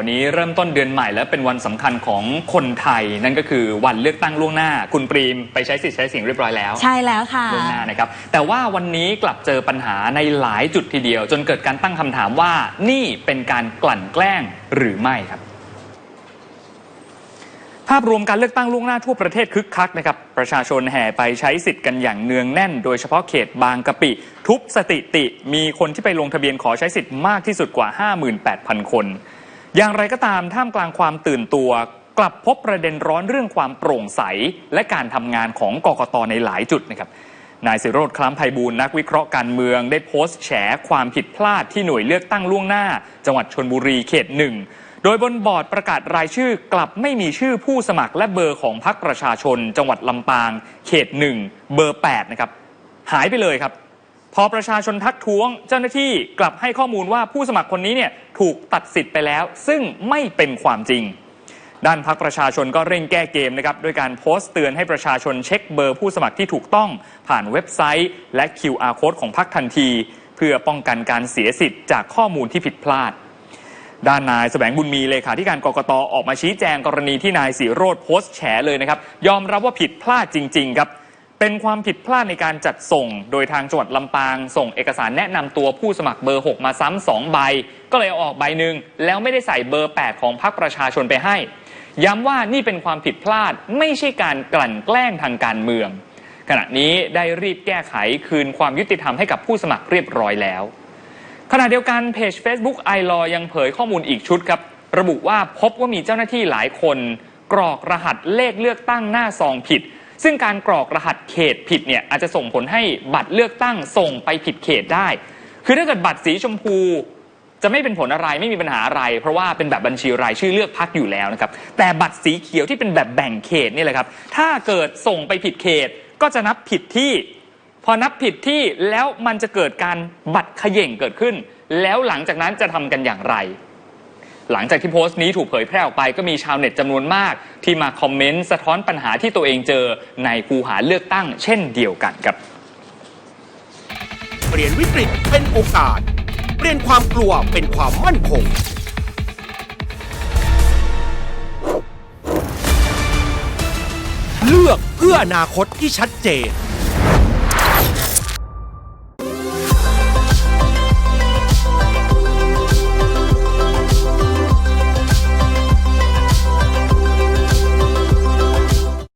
วันนี้เริ่มต้นเดือนใหม่และเป็นวันสำคัญของคนไทย นั่นก็คือวันเลือกตั้งล่วงหน้า คุณปรีมไปใช้สิทธิ์ใช้เสียงเรียบร้อยแล้ว ใช่แล้วค่ะล่วงหน้านะครับแต่ว่าวันนี้กลับเจอปัญหาในหลายจุดทีเดียว จนเกิดการตั้งคำถามว่านี่เป็นการกลั่นแกล้งหรือไม่ครับ ภาพรวมการเลือกตั้งล่วงหน้าทั่วประเทศคึกคักนะครับประชาชนแห่ไปใช้สิทธิ์กันอย่างเนืองแน่น โดยเฉพาะเขตบางกะปิ ทุบสถิติ มีคนที่ไปลงทะเบียนขอใช้สิทธิ์มากที่สุดกว่า 58,000 คน อย่างไรก็ตามท่ามกลางความตื่นตัวกลับพบประเด็นร้อนเรื่องความโปร่งใส และการทำงานของกกตในหลายจุดนะครับนายสิโรธคล้ำไพบูลนักวิเคราะห์การเมืองได้โพสต์แฉความผิดพลาดที่หน่วยเลือกตั้งล่วงหน้า จังหวัดชนบุรีเขตหนึ่งโดยบนบอร์ดประกาศรายชื่อกลับไม่มีชื่อผู้สมัครและเบอร์ของพรรคประชาชน จังหวัดลำปาง เขตหนึ่งเบอร์8นะครับหายไปเลยครับ พอประชาชนทักท้วงเจ้าหน้าที่กลับให้ข้อมูลว่าผู้สมัครคนนี้เนี่ยถูกตัดสิทธิ์ไปแล้ว ซึ่งไม่เป็นความจริง ด้านพักประชาชนก็เร่งแก้เกมนะครับด้วยการโพสต์เตือนให้ประชาชนเช็คเบอร์ผู้สมัครที่ถูกต้องผ่านเว็บไซต์ และ QR code ของพักทันที เพื่อป้องกันการเสียสิทธิ์จากข้อมูลที่ผิดพลาดด้านนายแสวงบุญมีเลขาธิการกรกตออกมาชี้แจงกรณีที่นายสีโรดโพสต์แฉเลยนะครับ ยอมรับว่าผิดพลาดจริง ๆ ครับ เป็นความผิดพลาดในการจัดส่ง โดยทางจังหวัดลำปาง ส่งเอกสารแนะนำตัวผู้สมัครเบอร์ 6 มาซ้ำสองใบ ก็เลยเอาออกใบหนึ่งแล้วไม่ได้ใส่เบอร์ 8 ของพรรคประชาชนไปให้ ย้ำว่านี่เป็นความผิดพลาดไม่ใช่การกลั่นแกล้งทางการเมือง ขณะนี้ได้รีบแก้ไขคืนความยุติธรรมให้กับผู้สมัครเรียบร้อยแล้ว ขณะเดียวกันเพจ Facebook i l a w ยังเผยข้อมูลอีกชุดครับ ระบุว่าพบว่ามีเจ้าหน้าที่หลายคน กรอกรหัสเลขเลือกตั้งหน้าซองผิด ซึ่งการกรอกรหัสเขตผิดเนี่ยอาจจะส่งผลให้บัตรเลือกตั้งส่งไปผิดเขตได้ คือถ้าเกิดบัตรสีชมพูจะไม่เป็นผลอะไรไม่มีปัญหาอะไร เพราะว่าเป็นแบบบัญชีรายชื่อเลือกพักอยู่แล้วนะครับแต่บัตรสีเขียวที่เป็นแบบแบ่งเขตนี่แหละครับถ้าเกิดส่งไปผิดเขตก็จะนับผิดที่ พอนับผิดที่แล้วมันจะเกิดการบัตรขย่งเกิดขึ้น แล้วหลังจากนั้นจะทำกันอย่างไร หลังจากที่โพสต์นี้ถูกเผยแพร่ออกไปก็มีชาวเน็ตจำนวนมาก ที่มาคอมเมนต์สะท้อนปัญหาที่ตัวเองเจอในคูหาเลือกตั้ง เช่นเดียวกันครับ เปลี่ยนวิกฤตเป็นโอกาส เปลี่ยนความกลัวเป็นความมั่นคง เลือกเพื่ออนาคตที่ชัดเจน